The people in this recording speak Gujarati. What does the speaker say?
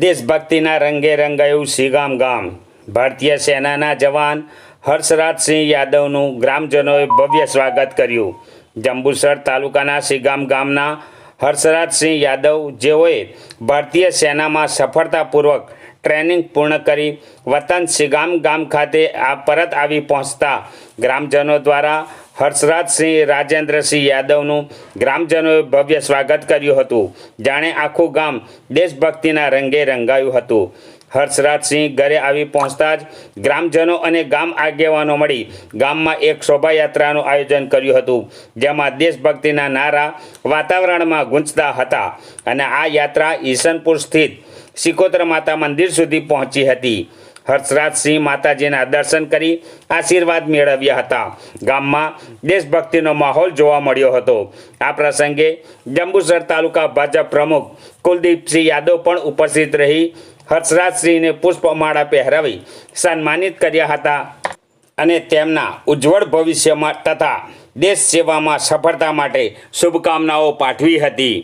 દેશભક્તિના રંગે રંગાયું સિગામ ગામ. ભારતીય સેનાના જવાન હર્ષરાજસિંહ યાદવનું ગ્રામજનોએ ભવ્ય સ્વાગત કર્યું. જંબુસર તાલુકાના સિગામ ગામના હર્ષરાજસિંહ યાદવ જેઓએ ભારતીય સેનામાં સફળતાપૂર્વક ટ્રેનિંગ પૂર્ણ કરી વતન સિગામ ગામ ખાતે આ પરત આવી પહોંચતા ગ્રામજનો દ્વારા હર્ષરાજસિંહ રાજેન્દ્રસિંહ યાદવનું ગ્રામજનોએ ભવ્ય સ્વાગત કર્યું હતું. જાણે આખું ગામ દેશભક્તિના રંગે રંગાયું હતું. હર્ષરાજસિંહ ઘરે આવી પહોંચતા જ ગ્રામજનો અને ગામ આગેવાનો મળી ગામમાં એક શોભાયાત્રાનું આયોજન કર્યું હતું, જેમાં દેશભક્તિના નારા વાતાવરણમાં ગુંજતા હતા અને આ યાત્રા ઈસનપુર સ્થિત સિકોતર માતા મંદિર સુધી પહોંચી હતી. હર્ષરાજસિંહ માતાજીના દર્શન કરી આશીર્વાદ મેળવ્યા હતા. ગામમાં દેશભક્તિનો માહોલ જોવા મળ્યો હતો. આ પ્રસંગે જંબુસર તાલુકા ભાજપ પ્રમુખ કુલદીપસિંહ યાદવ પણ ઉપસ્થિત રહી હર્ષરાજસિંહને પુષ્પમાળા પહેરાવી સન્માનિત કર્યા હતા અને તેમના ઉજ્જવળ ભવિષ્યમાં તથા દેશ સેવામાં સફળતા માટે શુભકામનાઓ પાઠવી હતી.